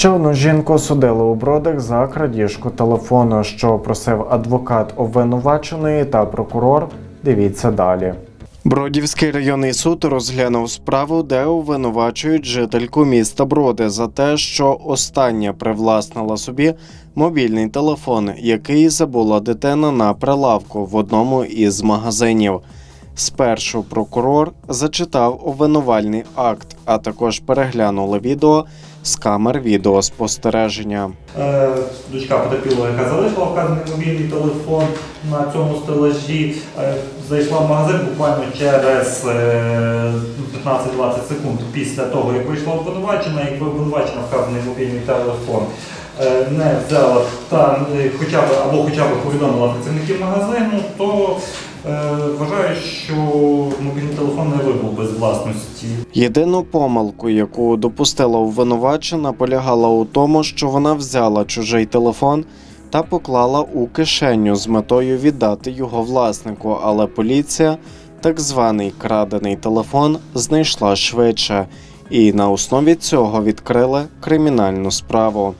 Ще одну жінку судили у бродах за крадіжку телефону, що просив адвокат обвинуваченої та прокурор. Дивіться далі. Бродівський районний суд розглянув справу, де обвинувачують жительку міста Броди за те, що остання привласнила собі мобільний телефон, який забула дитина на прилавку в одному із магазинів. Спершу прокурор зачитав обвинувальний акт, а також переглянули відео з камер відеоспостереження. Е, Дочка потерпілого, яка залишила вказаний мобільний телефон на цьому стелажі, е, зайшла в магазин буквально через е, 15-20 секунд після того, як вийшла обвинувачена, як обвинувачена вказаний мобільний телефон не взяла та е, хоча б або хоча б повідомила працівників магазину, то е, вважаю, що мобільний телефон не вибув без власності. Єдину помилку, яку допустила обвинувачена, полягала у тому, що вона взяла чужий телефон та поклала у кишеню з метою віддати його власнику, але поліція так званий крадений телефон знайшла швидше, і на основі цього відкрили кримінальну справу.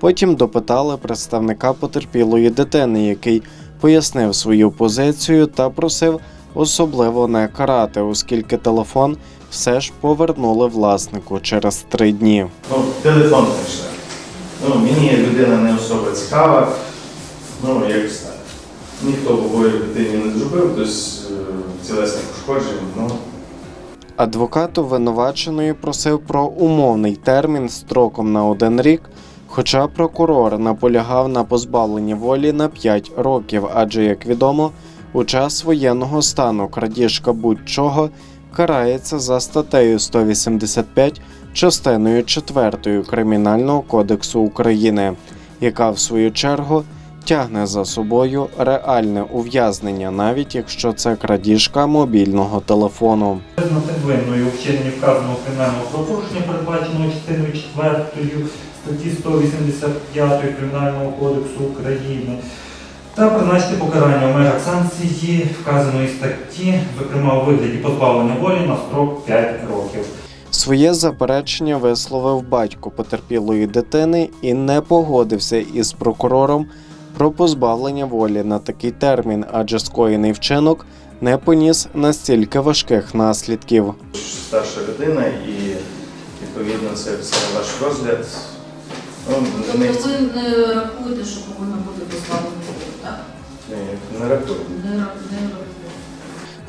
Потім допитали представника потерпілої дитини, який пояснив свою позицію та просив особливо не карати, оскільки телефон все ж повернули власнику через три дні. Ну, телефон знайшли. Ну, мені людина не особо цікава. Ну, якось так. Ніхто побою дитині не зробив, е, тілесних пошкоджень. Ну, Адвокат обвинуваченої просив про умовний термін строком на один рік, хоча прокурор наполягав на позбавленні волі на 5 років, адже, як відомо, у час воєнного стану крадіжка будь-чого карається за статтею 185 частиною 4 Кримінального кодексу України, яка в свою чергу тягне за собою реальне ув'язнення, навіть якщо це крадіжка мобільного телефону. Винною у вчиненні вказаного кримінального правопорушення, передбаченого частиною 4 статті 185 Кримінального кодексу України, та призначити покарання в межах санкції вказаної статті, зокрема у вигляді позбавлення волі на строк 5 років. Своє заперечення висловив батько потерпілої дитини і не погодився із прокурором про позбавлення волі на такий термін, адже скоєний вчинок не поніс настільки важких наслідків. старша людина і відповідно це все ваш розгляд. Ну, не, Тобто ви не рахуєте, що повинна бути позбавлена волі, так? Ні, не рахую. Не, не рахуєте.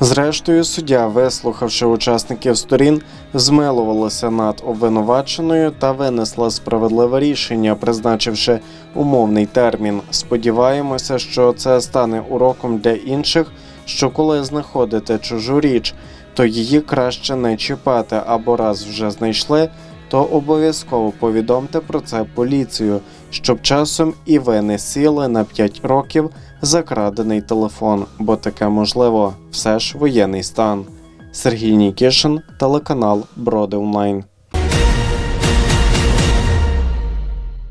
Зрештою, суддя, вислухавши учасників сторін, змилувалася над обвинуваченою та винесла справедливе рішення, призначивши умовний термін. Сподіваємося, що це стане уроком для інших, що коли знаходите чужу річ, то її краще не чіпати або раз вже знайшли, то обов'язково повідомте про це поліцію, щоб часом і ви не сіли на 5 років за крадений телефон, бо таке можливо, все ж воєнний стан. Сергій Нікішин, телеканал Броди Онлайн.